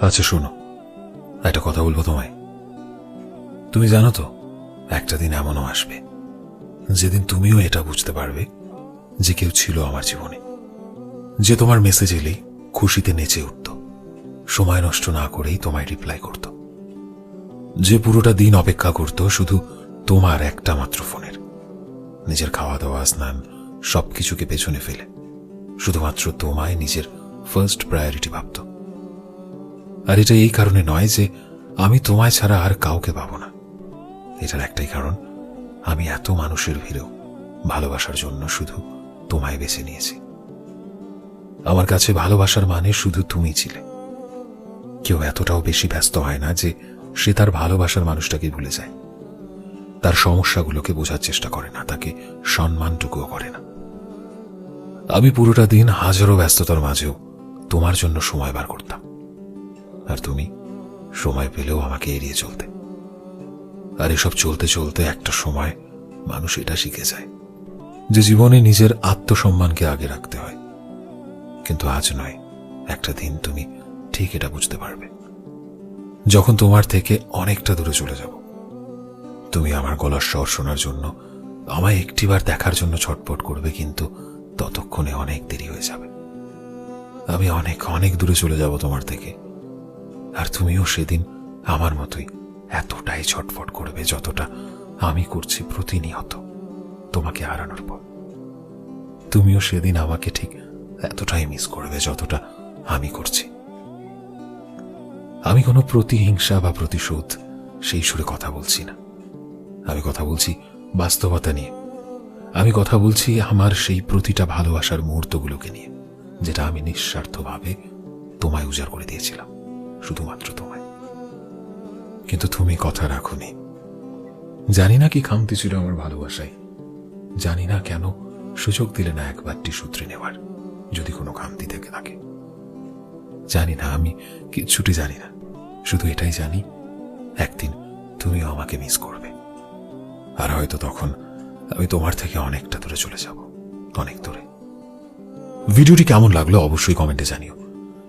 আচ্ছা শোনো। একটা কথা বলব তোমায়। তুমি জানো তো, একটা দিন এমনও আসবে, যেদিন তুমিও এটা বুঝতে পারবে যে কেউ ছিল আমার জীবনে। যে তোমার মেসেজ এলেই খুশিতে নেচে উঠত, সময় নষ্ট না করেই তোমায় রিপ্লাই করত। যে পুরোটা দিন অপেক্ষা করত শুধু তোমার একটা মাত্র ফোনের। নিজের খাওয়া দাওয়া স্নান, সবকিছুকে পেছনে ফেলে, শুধুমাত্র তোমায় নিজের ফার্স্ট প্রায়োরিটি ভাবত। আর এটা এই কারণে নয় যে আমি তোমায় ছাড়া আর কাউকে পাব না। এটার একটাই কারণ, আমি এত মানুষের ভিড়েও ভালোবাসার জন্য শুধু তোমায় বেছে নিয়েছি। আমার কাছে ভালোবাসার মানে শুধু তুমি ছিলে। কেউ এতটাও বেশি ব্যস্ত হয় না যে সে তার ভালোবাসার মানুষটাকে ভুলে যায়। তার সমস্যাগুলোকে বোঝার চেষ্টা করে না, তাকে সম্মানটুকুও করে না। আমি পুরোটা দিন হাজারো ব্যস্ততার মাঝেও তোমার জন্য সময় বার করতাম। আর তুমি সময় পেলেও আমাকে এড়িয়ে চলতে। আর এসব চলতে চলতে একটা সময় মানুষ এটা শিখে যায় যে জীবনে নিজের আত্মসম্মানকে আগে রাখতে হয়। কিন্তু আজ নয়, একটা দিন তুমি ঠিক এটা বুঝতে পারবে। যখন তোমার থেকে অনেকটা দূরে চলে যাব, তুমি আমার গলার স্বর শোনার জন্য আমায় একটিবার দেখার জন্য ছটপট করবে, কিন্তু ততক্ষণে অনেক দেরি হয়ে যাবে। আমি অনেক অনেক দূরে চলে যাব তোমার থেকে। আর তুমিও সেদিন আমার মতোই এতটাই ছটফট করবে যতটা আমি করছি প্রতিনিয়ত তোমাকে হারানোর পর। তুমিও সেদিন আমাকে ঠিক এতটাই মিস করবে যতটা আমি করছি। আমি কোনো প্রতিহিংসা বা প্রতিশোধ সেই সুরে কথা বলছি না। আমি কথা বলছি বাস্তবতা নিয়ে। আমি কথা বলছি আমার সেই প্রতিটা ভালোবাসার মুহূর্তগুলোকে নিয়ে, যেটা আমি নিঃস্বার্থভাবে তোমায় উজাড় করে দিয়েছিলাম। শুধুমাত্র তোমায়। কিন্তু তুমি কথা রাখোনি। জানি না কি খামতি ছিল আমার ভালোবাসায়। জানি না কেন সুযোগ দিলে না একবারটি সূত্রে নেওয়ার, যদি কোনো খামতি থেকে থাকে। জানি না, আমি কিচ্ছুটি জানি না। শুধু এটাই জানি, একদিন তুমিও আমাকে মিস করবে। আর হয়তো তখন আমি তোমার থেকে অনেকটা দূরে চলে যাব, অনেক দূরে। ভিডিওটি কেমন লাগল অবশ্যই কমেন্টে জানিও।